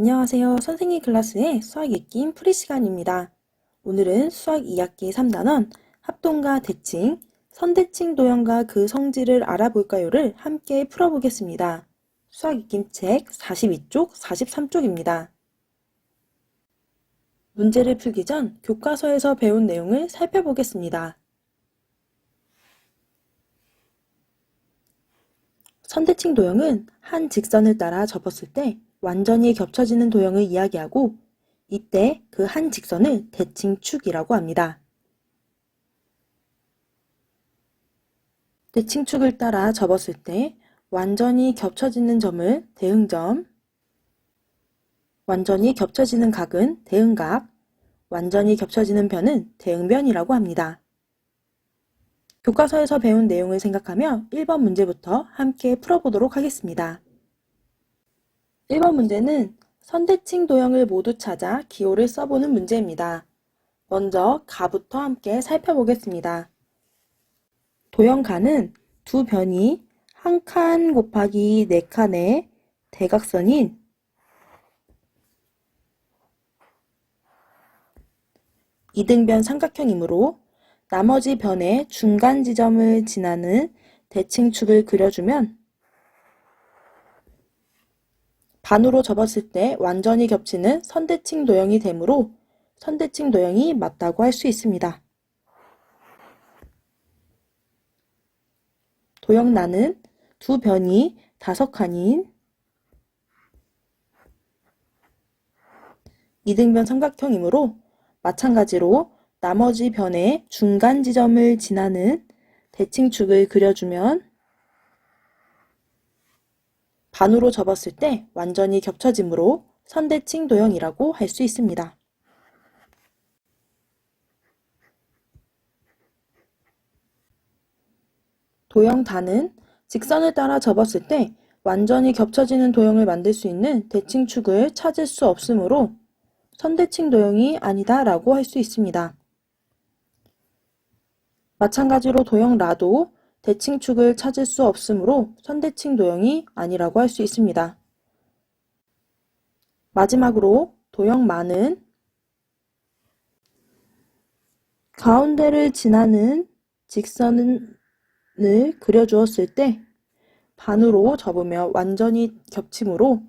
안녕하세요. 선생님 클래스의 수학 읽기 풀이 시간입니다. 오늘은 수학 2학기 3단원 합동과 대칭, 선대칭 도형과 그 성질을 알아볼까요를 함께 풀어보겠습니다. 수학 읽기책 42쪽, 43쪽입니다. 문제를 풀기 전 교과서에서 배운 내용을 살펴보겠습니다. 선대칭 도형은 한 직선을 따라 접었을 때 완전히 겹쳐지는 도형을 이야기하고 이때 그 한 직선을 대칭축이라고 합니다. 대칭축을 따라 접었을 때 완전히 겹쳐지는 점을 대응점, 완전히 겹쳐지는 각은 대응각, 완전히 겹쳐지는 변은 대응변이라고 합니다. 교과서에서 배운 내용을 생각하며 1번 문제부터 함께 풀어보도록 하겠습니다. 1번 문제는 선대칭 도형을 모두 찾아 기호를 써보는 문제입니다. 먼저 가부터 함께 살펴보겠습니다. 도형 가는 두 변이 한 칸 곱하기 네 칸의 대각선인 이등변 삼각형이므로 나머지 변의 중간 지점을 지나는 대칭축을 그려주면 반으로 접었을 때 완전히 겹치는 선대칭 도형이 되므로 선대칭 도형이 맞다고 할 수 있습니다. 도형 나는 두 변이 다섯 칸인 이등변 삼각형이므로 마찬가지로 나머지 변의 중간 지점을 지나는 대칭축을 그려주면 반으로 접었을 때 완전히 겹쳐지므로 선대칭 도형이라고 할 수 있습니다. 도형 단은 직선을 따라 접었을 때 완전히 겹쳐지는 도형을 만들 수 있는 대칭축을 찾을 수 없으므로 선대칭 도형이 아니다 라고 할 수 있습니다. 마찬가지로 도형 라도 대칭축을 찾을 수 없으므로 선대칭 도형이 아니라고 할 수 있습니다. 마지막으로 도형 마는 가운데를 지나는 직선을 그려주었을 때 반으로 접으며 완전히 겹치므로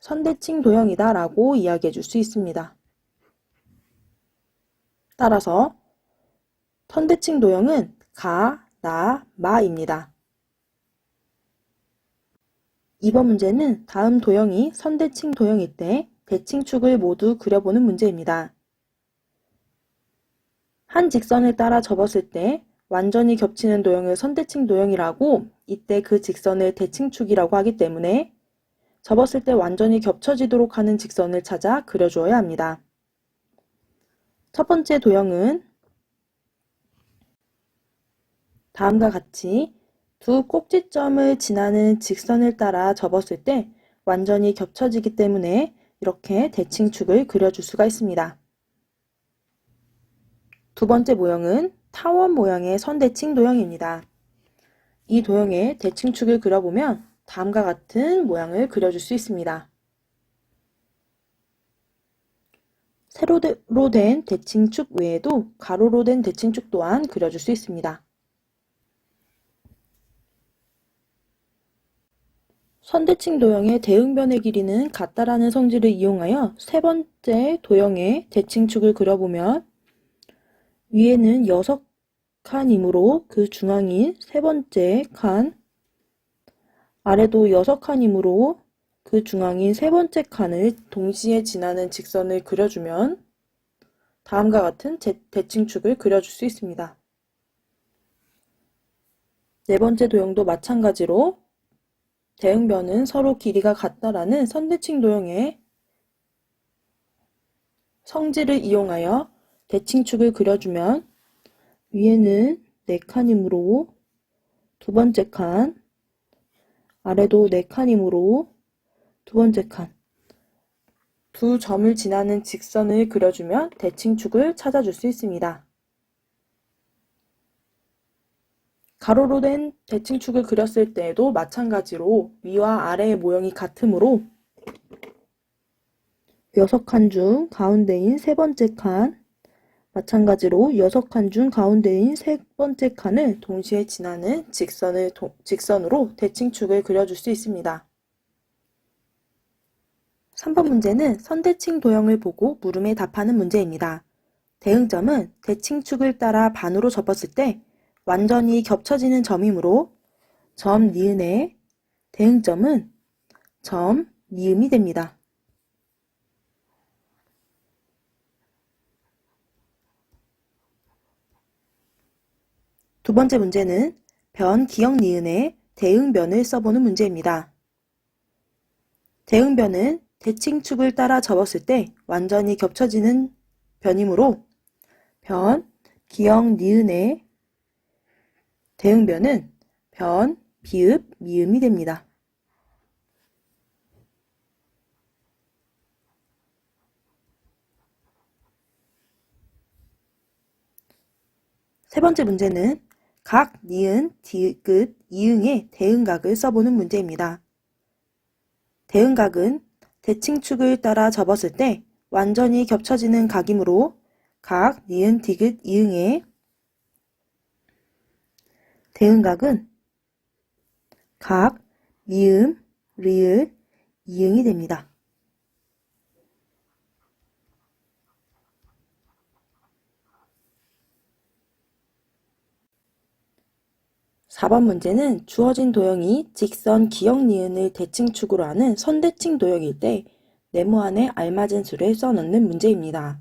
선대칭 도형이다 라고 이야기해 줄 수 있습니다. 따라서 선대칭 도형은 가, 나, 마입니다. 이번 문제는 다음 도형이 선대칭 도형일 때 대칭축을 모두 그려보는 문제입니다. 한 직선을 따라 접었을 때 완전히 겹치는 도형을 선대칭 도형이라고 이때 그 직선을 대칭축이라고 하기 때문에 접었을 때 완전히 겹쳐지도록 하는 직선을 찾아 그려주어야 합니다. 첫 번째 도형은 다음과 같이 두 꼭지점을 지나는 직선을 따라 접었을 때 완전히 겹쳐지기 때문에 이렇게 대칭축을 그려줄 수가 있습니다. 두 번째 모형은 타원 모양의 선대칭 도형입니다. 이 도형의 대칭축을 그려보면 다음과 같은 모양을 그려줄 수 있습니다. 세로로 된 대칭축 외에도 가로로 된 대칭축 또한 그려줄 수 있습니다. 선대칭 도형의 대응변의 길이는 같다라는 성질을 이용하여 세 번째 도형의 대칭축을 그려보면 위에는 6칸이므로 그 중앙인 세 번째 칸, 아래도 6칸이므로 그 중앙인 세 번째 칸을 동시에 지나는 직선을 그려주면 다음과 같은 대칭축을 그려줄 수 있습니다. 네 번째 도형도 마찬가지로 대응변은 서로 길이가 같다라는 선대칭 도형의 성질을 이용하여 대칭축을 그려주면 위에는 4칸이므로 두 번째 칸, 아래도 4칸이므로 두 번째 칸, 두 점을 지나는 직선을 그려주면 대칭축을 찾아줄 수 있습니다. 가로로 된 대칭축을 그렸을 때에도 마찬가지로 위와 아래의 모형이 같으므로 여섯 칸 중 가운데인 세 번째 칸, 마찬가지로 여섯 칸 중 가운데인 세 번째 칸을 동시에 지나는 직선을 도- 직선으로 대칭축을 그려줄 수 있습니다. 3번 문제는 선대칭 도형을 보고 물음에 답하는 문제입니다. 대응점은 대칭축을 따라 반으로 접었을 때 완전히 겹쳐지는 점이므로 점 니은의 대응점은 점 니음이 됩니다. 두 번째 문제는 변 기억 니은의 대응변을 써보는 문제입니다. 대응변은 대칭축을 따라 접었을 때 완전히 겹쳐지는 변이므로 변, 기억, 니은의 대응변은 변, 비읍, 미음이 됩니다. 세 번째 문제는 각, 니은, 디귿, 이응의 대응각을 써보는 문제입니다. 대응각은 대칭축을 따라 접었을 때 완전히 겹쳐지는 각이므로 각, 니은, 디귿, 이응의 대응각은 각, 미음, 리을, 이응이 됩니다. 4번 문제는 주어진 도형이 직선 기역 니은을 대칭축으로 하는 선대칭 도형일 때 네모 안에 알맞은 수를 써넣는 문제입니다.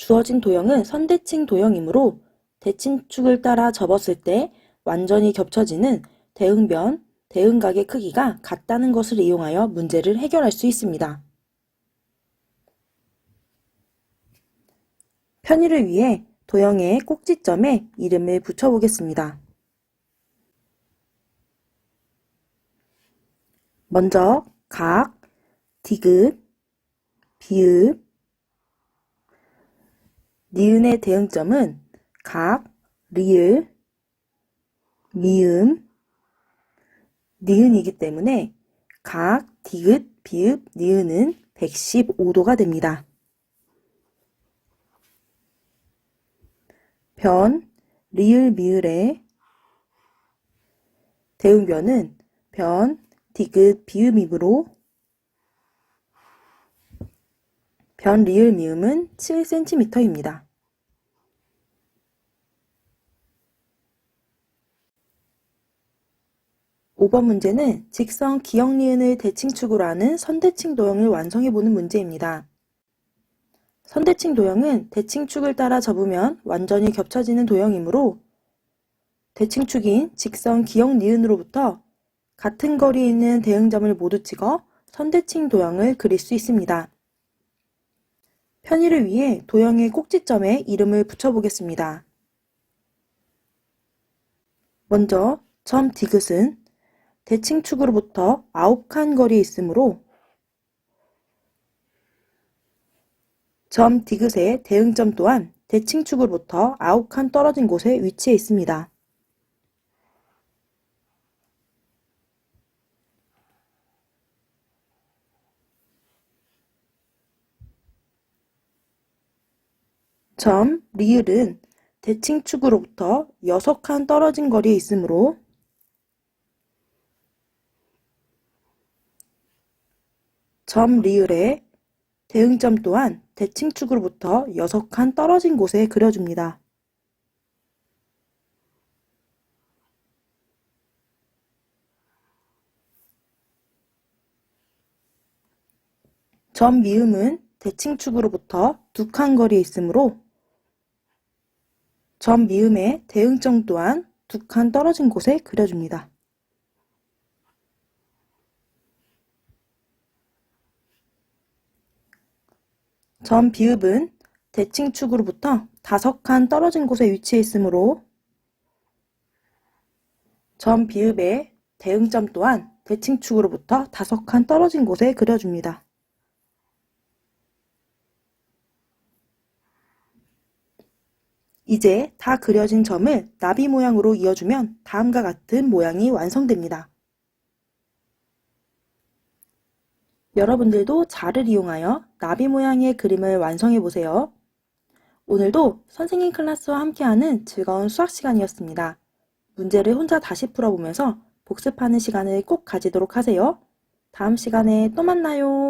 주어진 도형은 선대칭 도형이므로 대칭축을 따라 접었을 때 완전히 겹쳐지는 대응변, 대응각의 크기가 같다는 것을 이용하여 문제를 해결할 수 있습니다. 편의를 위해 도형의 꼭지점에 이름을 붙여보겠습니다. 먼저 각, 디귿, 비읍, 니은의 대응점은 각, 리을, 미음, 니은이기 때문에 각, 디귿, 비읍, 니은은 115도가 됩니다. 변, 리을, 미을의 대응변은 변, 디귿, 비음이므로 변, 리을, 미음은 7cm입니다. 오 번 문제는 직선 기역 니은을 대칭축으로 하는 선대칭 도형을 완성해보는 문제입니다. 선대칭 도형은 대칭축을 따라 접으면 완전히 겹쳐지는 도형이므로 대칭축인 직선 기역 니은으로부터 같은 거리에 있는 대응점을 모두 찍어 선대칭 도형을 그릴 수 있습니다. 편의를 위해 도형의 꼭지점에 이름을 붙여보겠습니다. 먼저 점 디귿은 대칭축으로부터 9칸 거리에 있으므로 점 디귿의 대응점 또한 대칭축으로부터 9칸 떨어진 곳에 위치해 있습니다. 점 리을은 대칭축으로부터 6칸 떨어진 거리에 있으므로 점 리을의 대응점 또한 대칭축으로부터 6칸 떨어진 곳에 그려줍니다. 점 미음은 대칭축으로부터 2칸 거리에 있으므로 점 미음의 대응점 또한 2칸 떨어진 곳에 그려줍니다. 점 비읍은 대칭축으로부터 5칸 떨어진 곳에 위치해 있으므로 점 비읍의 대응점 또한 대칭축으로부터 5칸 떨어진 곳에 그려줍니다. 이제 다 그려진 점을 나비 모양으로 이어주면 다음과 같은 모양이 완성됩니다. 여러분들도 자를 이용하여 나비 모양의 그림을 완성해 보세요. 오늘도 선생님 클래스와 함께하는 즐거운 수학 시간이었습니다. 문제를 혼자 다시 풀어보면서 복습하는 시간을 꼭 가지도록 하세요. 다음 시간에 또 만나요.